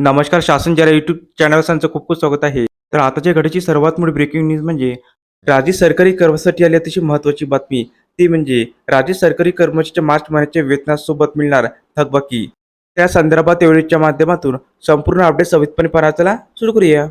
नमस्कार शासन जरा युट्यूब चॅनल त्यांचं खूप खूप स्वागत आहे. तर आताच्या घडीची सर्वात मोठी ब्रेकिंग न्यूज म्हणजे राज्य सरकारी कर्मचारी आली अतिशय महत्वाची बातमी. ती म्हणजे राज्य सरकारी कर्मचाऱ्याच्या मार्च महिन्याच्या वेतनासोबत मिळणार थकबाकी. त्या संदर्भात एवढीच्या माध्यमातून संपूर्ण अपडेट सविस्तरपणे पाहण्याला सुरू करूया.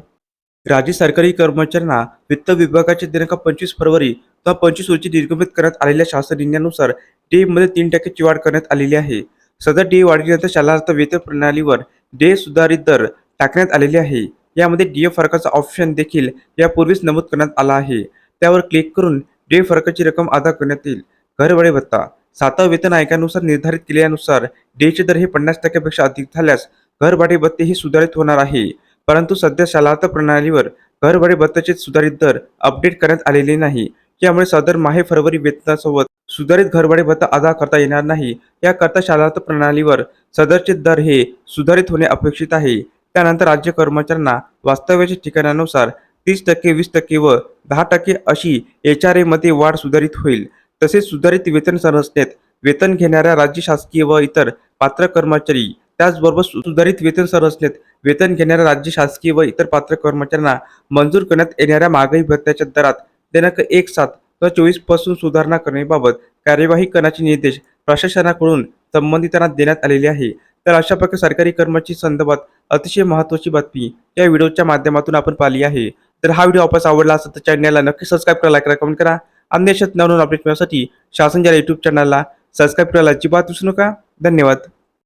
राज्य सरकारी कर्मचाऱ्यांना वित्त विभागाच्या दिनांक पंचवीस फरवरी किंवा पंचवीस रोजी निर्गमित करण्यात आलेल्या शासन निर्णयानुसार डे मध्ये तीन टक्क्याची वाढ करण्यात आलेली आहे. सदर डे वाढीनंतर शालार्थ वेतन प्रणालीवर डे सुधारित दर टाकण्यात आलेले आहे. यामध्ये डीए फरकाचा ऑप्शन देखील यापूर्वीच नमूद करण्यात आला आहे. त्यावर क्लिक करून डे फरकाची रक्कम अदा करण्यात येईल. घरभाडे भत्ता सातव्या वेतन आयोगानुसार निर्धारित केल्यानुसार डेचे दर हे पन्नास टक्क्यापेक्षा अधिक झाल्यास घरभाडे भत्ते हे सुधारित होणार आहे. परंतु सध्या शालार्थ प्रणालीवर घरभाडे भत्त्याचे सुधारित दर अपडेट करण्यात आलेले नाही. यामुळे सदर माहे फरवरी वेतनासोबत सुधारित घरभाडे भत्ता अदा करता येणार नाही. याकरता शालार्थ प्रणालीवर सदरचे दर हे सुधारित होणे अपेक्षित आहे. त्यानंतर राज्य कर्मचाऱ्यांना वास्तव्याच्या ठिकाणानुसार तीस टक्के वीस टक्के व दहा टक्के अशी एच आर एमध्ये वाढ सुधारित होईल. तसेच सुधारित वेतन संरचनेत वेतन घेणाऱ्या राज्य शासकीय व इतर पात्र कर्मचारी त्याचबरोबर सु- सुधारित वेतन संरचनेत वेतन घेणाऱ्या राज्य शासकीय व इतर पात्र कर्मचाऱ्यांना मंजूर करण्यात येणाऱ्या महागाई भत्त्याच्या दरात दिनांक एक सात तर चोवीसपासून सुधारणा करण्याबाबत कार्यवाही करण्याचे निर्देश प्रशासनाकडून संबंधितांना देण्यात आलेले आहे. तर अशा प्रकारे सरकारी कर्मचारी संदर्भात अतिशय महत्त्वाची बातमी या व्हिडिओच्या माध्यमातून आपण पाहिली आहे. तर हा व्हिडिओ आपल्यास आवडला असेल तर चॅनलला नक्की सबस्क्राईब करा लाईक करा कमेंट करा. अन्य देशात नवीन अपडेट मिळण्यासाठी शासन यूट्यूब चॅनलला सबस्क्राईब करायला अजिबात विसरू नका. धन्यवाद.